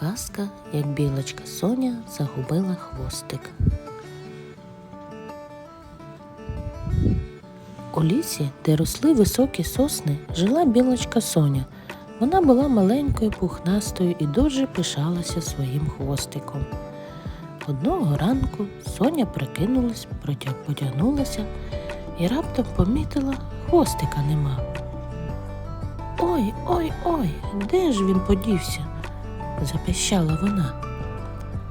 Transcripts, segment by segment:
Казка, як білочка Соня загубила хвостик. У лісі, де росли високі сосни, жила білочка Соня. Вона була маленькою, пухнастою і дуже пишалася своїм хвостиком. Одного ранку Соня прикинулась, протяг потягнулася і раптом помітила хвостика нема. Ой, ой, ой, де ж він подівся? Запищала вона.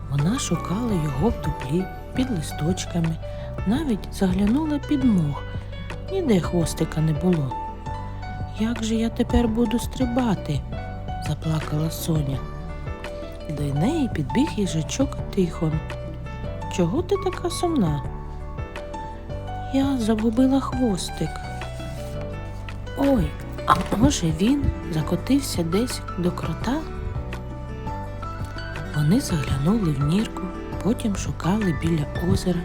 Вона шукала його в дуплі під листочками, навіть заглянула під мох. Ніде хвостика не було. Як же я тепер буду стрибати? заплакала Соня. До неї підбіг їжачок Тихон. Чого ти така сумна? Я загубила хвостик. Ой, а може він закотився десь до крота? Вони заглянули в нірку, потім шукали біля озера,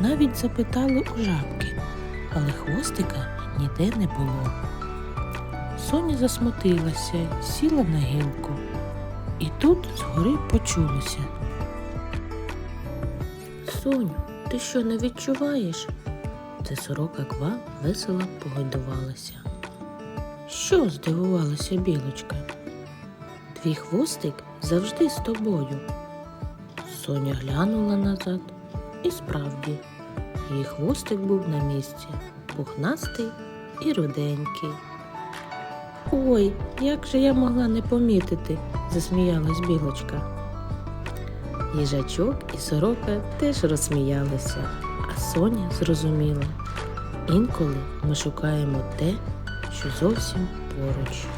навіть запитали у жабки, але хвостика ніде не було. Соня засмутилася, сіла на гілку, і тут згори почулося. Соню, ти що не відчуваєш? Це сорока ква весело погойдувалася. Що? здивувалася білочка. Твій хвостик завжди з тобою. Соня глянула назад, і справді, її хвостик був на місці, пухнастий і руденький. Ой, як же я могла не помітити, засміялась білочка. Їжачок і сорока теж розсміялися, а Соня зрозуміла. Інколи ми шукаємо те, що зовсім поруч.